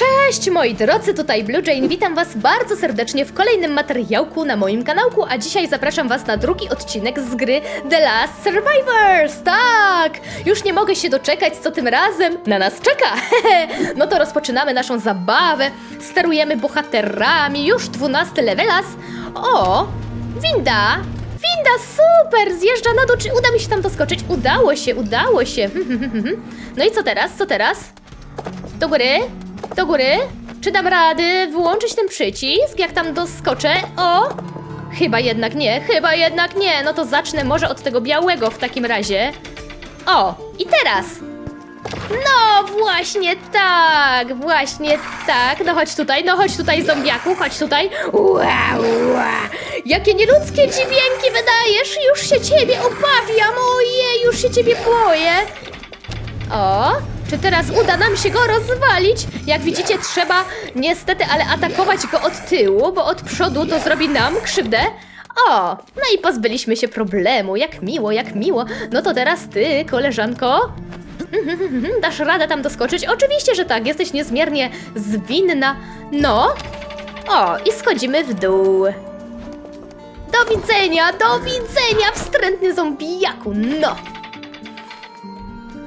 Cześć moi drodzy, tutaj Blue Jane, witam was bardzo serdecznie w kolejnym materiałku na moim kanałku, a dzisiaj zapraszam was na drugi odcinek z gry The Last Survivors, tak! Już nie mogę się doczekać, co tym razem na nas czeka, no to rozpoczynamy naszą zabawę, sterujemy bohaterami, już 12 levelas, o, winda, winda, super, zjeżdża na dół, czy uda mi się tam doskoczyć? Udało się, udało się, no i co teraz, co teraz? Do góry? Do góry? Czy dam rady wyłączyć ten przycisk, jak tam doskoczę? O! Chyba jednak nie, chyba jednak nie. No to zacznę może od tego białego w takim razie. O! I teraz! No właśnie tak, właśnie tak. No chodź tutaj, no chodź tutaj zombiaku, chodź tutaj. Ua. Jakie nieludzkie dźwięki wydajesz, już się ciebie obawiam, ojej, już się ciebie boję. O, czy teraz uda nam się go rozwalić? Jak widzicie, trzeba niestety, ale atakować go od tyłu, bo od przodu to zrobi nam krzywdę. O, no i pozbyliśmy się problemu. Jak miło, jak miło. No to teraz ty, koleżanko. Dasz radę tam doskoczyć? Oczywiście, że tak. Jesteś niezmiernie zwinna. No. O, i schodzimy w dół. Do widzenia, do widzenia, wstrętny zombijaku. No.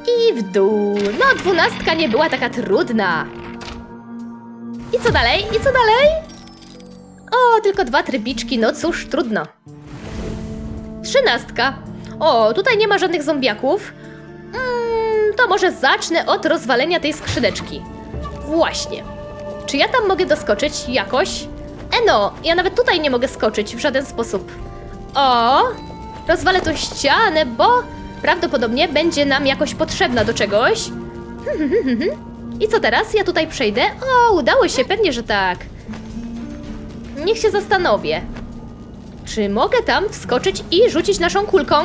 I w dół. No, dwunastka nie była taka trudna. I co dalej? I co dalej? O, tylko dwa trybiczki, no cóż, trudno. Trzynastka. O, tutaj nie ma żadnych zombiaków. Mm, to może zacznę od rozwalenia tej skrzydeczki. Właśnie. Czy ja tam mogę doskoczyć jakoś? Eno, ja nawet tutaj nie mogę skoczyć w żaden sposób. O, rozwalę tą ścianę, bo prawdopodobnie będzie nam jakoś potrzebna do czegoś. I co teraz? Ja tutaj przejdę? O, udało się, pewnie, że tak. Niech się zastanowię. Czy mogę tam wskoczyć i rzucić naszą kulką?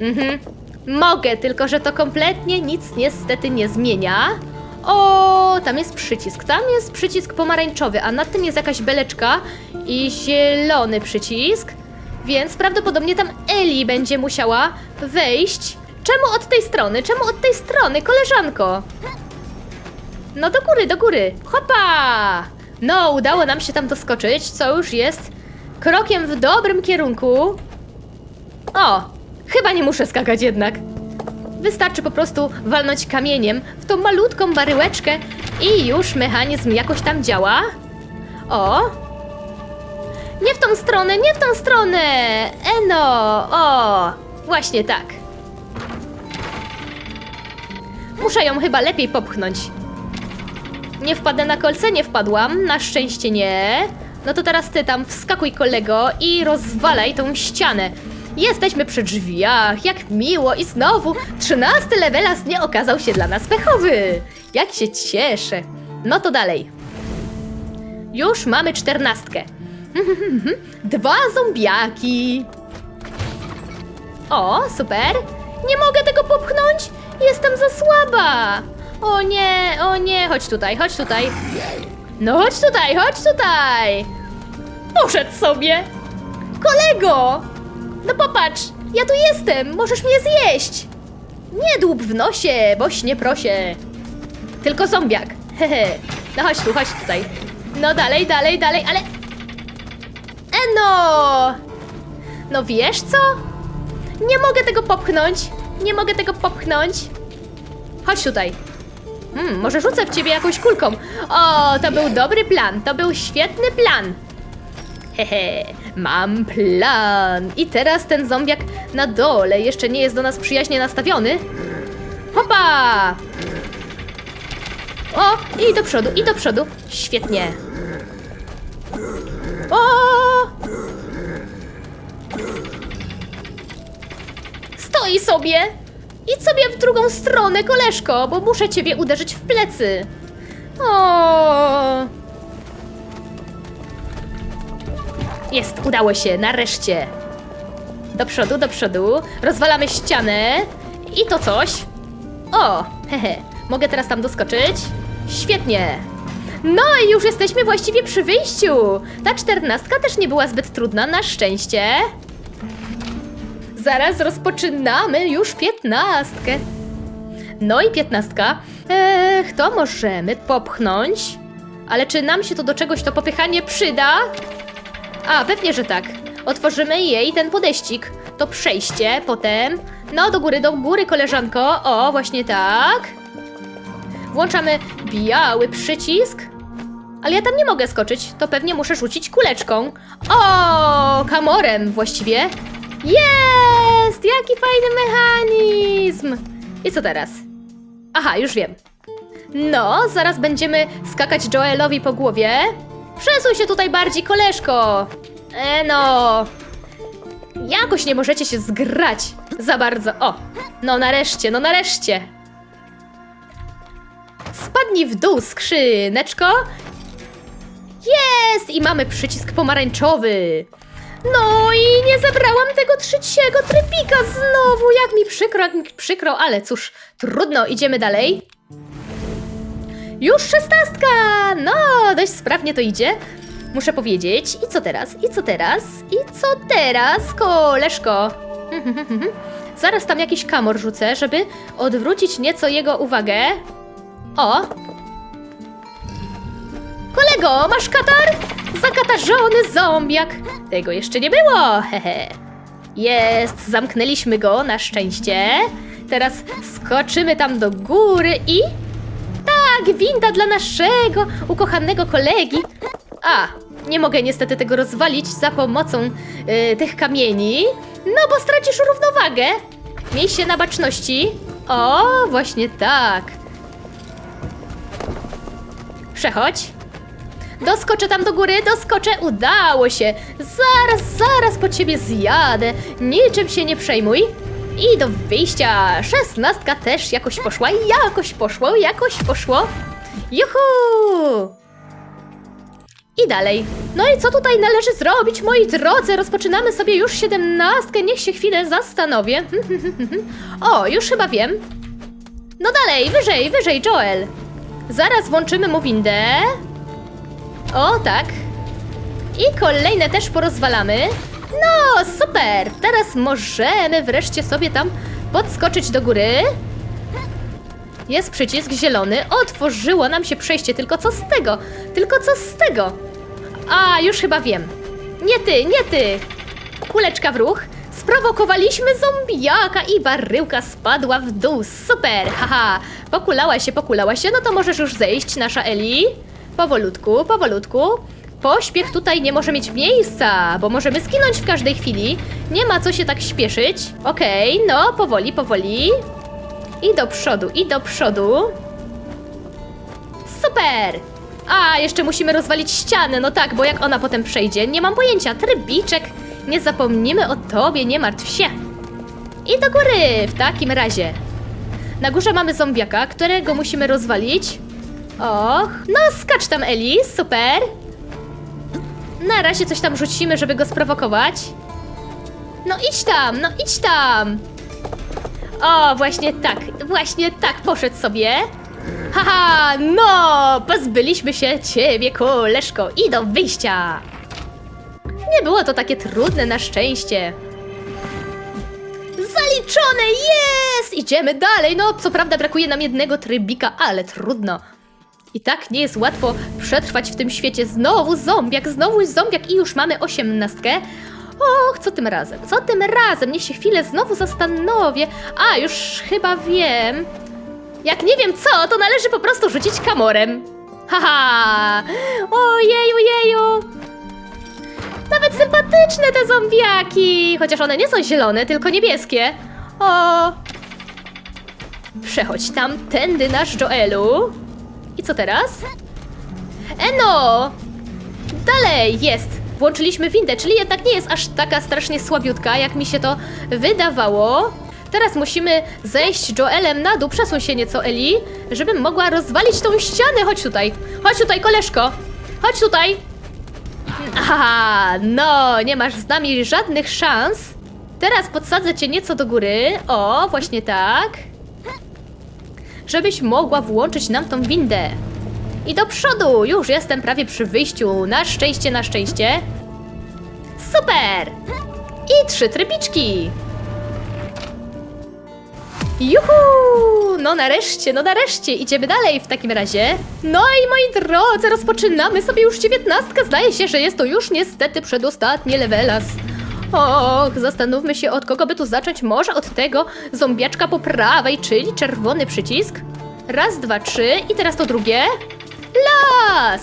Mhm. Mogę, tylko że to kompletnie nic niestety nie zmienia. O, tam jest przycisk. Tam jest przycisk pomarańczowy, a nad tym jest jakaś beleczka i zielony przycisk. Więc prawdopodobnie tam Eli będzie musiała wejść. Czemu od tej strony? Czemu od tej strony, koleżanko? No do góry, do góry. Hopa! No, udało nam się tam doskoczyć, co już jest krokiem w dobrym kierunku. O, chyba nie muszę skakać jednak. Wystarczy po prostu walnąć kamieniem w tą malutką baryłeczkę i już mechanizm jakoś tam działa. O! Nie w tą stronę, nie w tą stronę! Eno! O! Właśnie tak. Muszę ją chyba lepiej popchnąć. Nie wpadę na kolce? Nie wpadłam. Na szczęście nie. No to teraz ty tam wskakuj kolego i rozwalaj tą ścianę. Jesteśmy przy drzwiach, jak miło i znowu trzynasty levelas nie okazał się dla nas pechowy. Jak się cieszę. No to dalej. Już mamy czternastkę. Dwa zombiaki. O, super. Nie mogę tego popchnąć. Jestem za słaba. O nie, o nie, chodź tutaj, chodź tutaj. No chodź tutaj, chodź tutaj. Poszedł sobie. Kolego! No popatrz, ja tu jestem, możesz mnie zjeść. Nie dłub w nosie, boś nie prosie. Tylko zombiak. Hehe. No chodź tu, chodź tutaj. No dalej, dalej, dalej, ale... Eno! No wiesz co? Nie mogę tego popchnąć. Nie mogę tego popchnąć. Chodź tutaj. Hmm, może rzucę w ciebie jakąś kulką. O, to był dobry plan. To był świetny plan. Hehe, mam plan. I teraz ten zombiak na dole jeszcze nie jest do nas przyjaźnie nastawiony. Hopa! O, i do przodu, i do przodu. Świetnie. Stoi sobie! Idź sobie w drugą stronę, koleżko, bo muszę ciebie uderzyć w plecy. O! Jest, udało się, nareszcie. Do przodu, do przodu. Rozwalamy ścianę. I to coś. O, hehe. Mogę teraz tam doskoczyć? Świetnie. No i już jesteśmy właściwie przy wyjściu. Ta czternastka też nie była zbyt trudna, na szczęście. Zaraz rozpoczynamy już piętnastkę. No i piętnastka. Eee, to możemy popchnąć. Ale czy nam się to do czegoś to popychanie przyda? A, pewnie, że tak. Otworzymy jej ten podejścik. To przejście, potem. No, do góry, do góry, koleżanko. O, właśnie tak. Włączamy biały przycisk. Ale ja tam nie mogę skoczyć, to pewnie muszę rzucić kuleczką. O, kamorem właściwie. Jest! Jaki fajny mechanizm! I co teraz? Aha, już wiem. No, zaraz będziemy skakać Joelowi po głowie. Przesuń się tutaj bardziej, koleżko! E no... Jakoś nie możecie się zgrać za bardzo. O, no nareszcie, no nareszcie. Spadnij w dół, skrzyneczko. Jest! I mamy przycisk pomarańczowy. No i nie zebrałam tego trzeciego trybika znowu. Jak mi przykro, jak mi przykro, ale cóż, trudno, idziemy dalej. Już szesnastka! No, dość sprawnie to idzie. Muszę powiedzieć. I co teraz? I co teraz? I co teraz, koleżko? Zaraz tam jakiś kamor rzucę, żeby odwrócić nieco jego uwagę. O! Kolego, masz katar? Zakatarzony zombiak. Tego jeszcze nie było, hehe. Jest, zamknęliśmy go na szczęście. Teraz skoczymy tam do góry i... Tak, winda dla naszego ukochanego kolegi. A, nie mogę niestety tego rozwalić za pomocą y, tych kamieni, no bo stracisz równowagę. Miej się na baczności. O, właśnie tak. Przechodź. Doskoczę tam do góry, doskoczę, udało się. Zaraz, zaraz po ciebie zjadę. Niczym się nie przejmuj. I do wyjścia. Szesnastka też jakoś poszła, jakoś poszło, jakoś poszło. Juhu! I dalej. No i co tutaj należy zrobić, moi drodzy? Rozpoczynamy sobie już siedemnastkę. Niech się chwilę zastanowię. O, już chyba wiem. No dalej, wyżej, wyżej, Joel. Zaraz włączymy mu windę. O, tak. I kolejne też porozwalamy. No, super! Teraz możemy wreszcie sobie tam podskoczyć do góry. Jest przycisk zielony. Otworzyło nam się przejście, tylko co z tego? Tylko co z tego? A, już chyba wiem. Nie ty, nie ty! Kuleczka w ruch. Sprowokowaliśmy zombiaka i baryłka spadła w dół. Super! Haha! Pokulała się, pokulała się. No to możesz już zejść, nasza Eli. Powolutku, powolutku. Pośpiech tutaj nie może mieć miejsca, bo możemy zginąć w każdej chwili. Nie ma co się tak śpieszyć. Okej, no, powoli, powoli. I do przodu, i do przodu. Super! A, jeszcze musimy rozwalić ścianę, no tak, bo jak ona potem przejdzie, nie mam pojęcia. Trybiczek, nie zapomnimy o tobie, nie martw się. I do góry, w takim razie. Na górze mamy zombiaka, którego musimy rozwalić. Och, no skacz tam Eli, super. Na razie coś tam rzucimy, żeby go sprowokować. No idź tam, no idź tam. O, właśnie tak, właśnie tak poszedł sobie. Haha, no, pozbyliśmy się ciebie, koleżko, i do wyjścia. Nie było to takie trudne na szczęście. Zaliczone, jest! Idziemy dalej, no co prawda brakuje nam jednego trybika, ale trudno. I tak nie jest łatwo przetrwać w tym świecie. Znowu zombiak, znowu zombiak i już mamy osiemnastkę. Och, co tym razem? Co tym razem? Niech się chwilę znowu zastanowię. A, już chyba wiem. Jak nie wiem co, to należy po prostu rzucić kamorem. Haha! Ojeju, jeju! Nawet sympatyczne te zombiaki! Chociaż one nie są zielone, tylko niebieskie. O! Przechodź tam, tędy nasz Joelu. I co teraz? Eno! Dalej, jest! Włączyliśmy windę, czyli jednak nie jest aż taka strasznie słabiutka, jak mi się to wydawało. Teraz musimy zejść Joelem na dół, przesuń się nieco, Eli, żebym mogła rozwalić tą ścianę. Chodź tutaj, chodź tutaj, koleżko! Chodź tutaj! Aha, no, nie masz z nami żadnych szans. Teraz podsadzę cię nieco do góry. O, właśnie tak. Żebyś mogła włączyć nam tą windę. I do przodu, już jestem prawie przy wyjściu. Na szczęście, na szczęście. Super! I trzy trybiczki. Juhu! No nareszcie, no nareszcie, idziemy dalej w takim razie. No i moi drodzy, rozpoczynamy sobie już dziewiętnastkę. Zdaje się, że jest to już niestety przedostatni levelas. Och, zastanówmy się od kogo by tu zacząć. Może od tego zombiaczka po prawej, czyli czerwony przycisk. Raz, dwa, trzy i teraz to drugie. Las!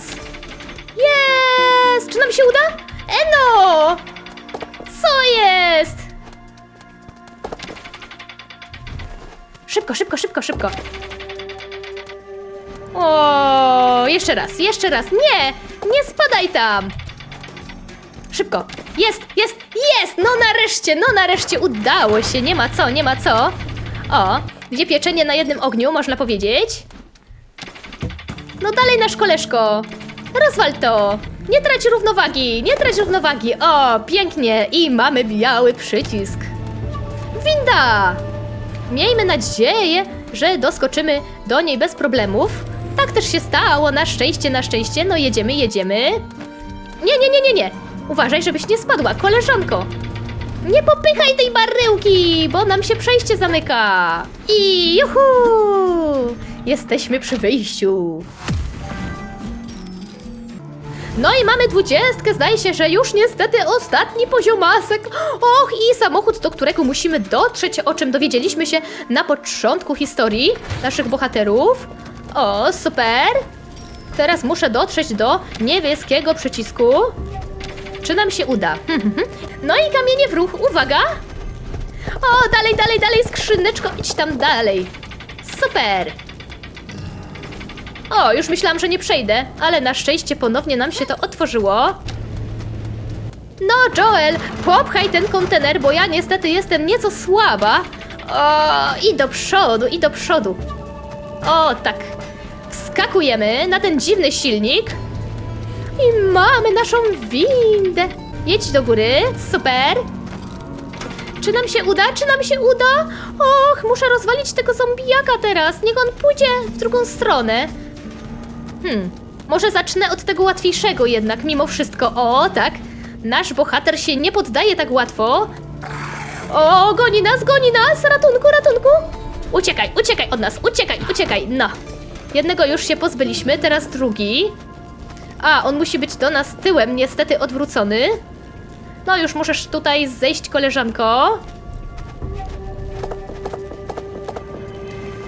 Jest! Czy nam się uda? Eno! Co jest? Szybko, szybko, szybko, szybko. O, jeszcze raz, jeszcze raz. Nie! Nie spadaj tam! Szybko. Jest, jest, jest! No nareszcie, no nareszcie udało się. Nie ma co, nie ma co. O, dwie pieczenie na jednym ogniu, można powiedzieć. No dalej nasz koleżko. Rozwal to. Nie trać równowagi, nie trać równowagi. O, pięknie. I mamy biały przycisk. Winda! Miejmy nadzieję, że doskoczymy do niej bez problemów. Tak też się stało, na szczęście, na szczęście. No jedziemy, jedziemy. Nie, nie, nie, nie, nie. Uważaj, żebyś nie spadła, koleżanko. Nie popychaj tej baryłki, bo nam się przejście zamyka. I juhu! Jesteśmy przy wyjściu. No i mamy dwudziestkę, zdaje się, że już niestety ostatni poziomasek. Och, i samochód, do którego musimy dotrzeć, o czym dowiedzieliśmy się na początku historii naszych bohaterów. O, super. Teraz muszę dotrzeć do niebieskiego przycisku. Czy nam się uda? No i kamienie w ruch, uwaga! O, dalej, dalej, dalej, skrzyneczko, idź tam dalej. Super! O, już myślałam, że nie przejdę, ale na szczęście ponownie nam się to otworzyło. No, Joel, popchaj ten kontener, bo ja niestety jestem nieco słaba. O, i do przodu, i do przodu. O, tak. Wskakujemy na ten dziwny silnik. I mamy naszą windę. Jedź do góry, super. Czy nam się uda? Czy nam się uda? Och, muszę rozwalić tego zombijaka teraz. Niech on pójdzie w drugą stronę. Hmm, może zacznę od tego łatwiejszego jednak, mimo wszystko. O, tak. Nasz bohater się nie poddaje tak łatwo. O, goni nas, goni nas! Ratunku, ratunku! Uciekaj, uciekaj od nas, uciekaj, uciekaj! No. Jednego już się pozbyliśmy, teraz drugi. A, on musi być do nas tyłem, niestety odwrócony. No, już możesz tutaj zejść, koleżanko.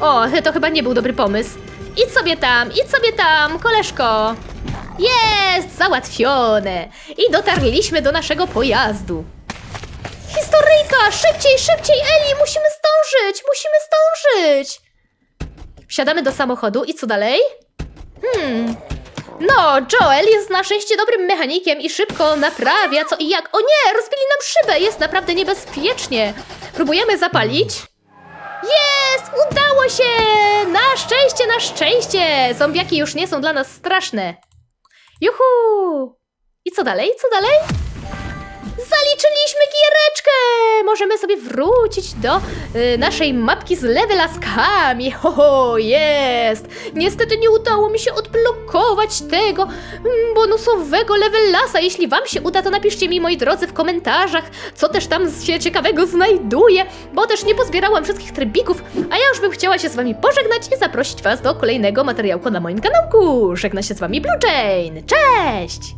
O, to chyba nie był dobry pomysł. Idź sobie tam, idź sobie tam, koleżko. Jest, załatwione. I dotarliśmy do naszego pojazdu. Historyjka, szybciej, szybciej, Eli, musimy zdążyć, musimy zdążyć. Wsiadamy do samochodu i co dalej? Hmm. No, Joel jest na szczęście dobrym mechanikiem i szybko naprawia co i jak. O nie, rozbili nam szybę, jest naprawdę niebezpiecznie. Próbujemy zapalić. Jest! Udało się! Na szczęście, na szczęście! Zombiaki już nie są dla nas straszne. Juhu! I co dalej? Co dalej? Zaliczyliśmy giereczkę! Możemy sobie wrócić do y, naszej mapki z levelaskami. Ho, ho, jest! Niestety nie udało mi się odblokować tego mm, bonusowego levelasa. Jeśli wam się uda, to napiszcie mi, moi drodzy, w komentarzach, co też tam się ciekawego znajduje, bo też nie pozbierałam wszystkich trybików, a ja już bym chciała się z wami pożegnać i zaprosić was do kolejnego materiałku na moim kanałku. Żegna się z wami. Cześć!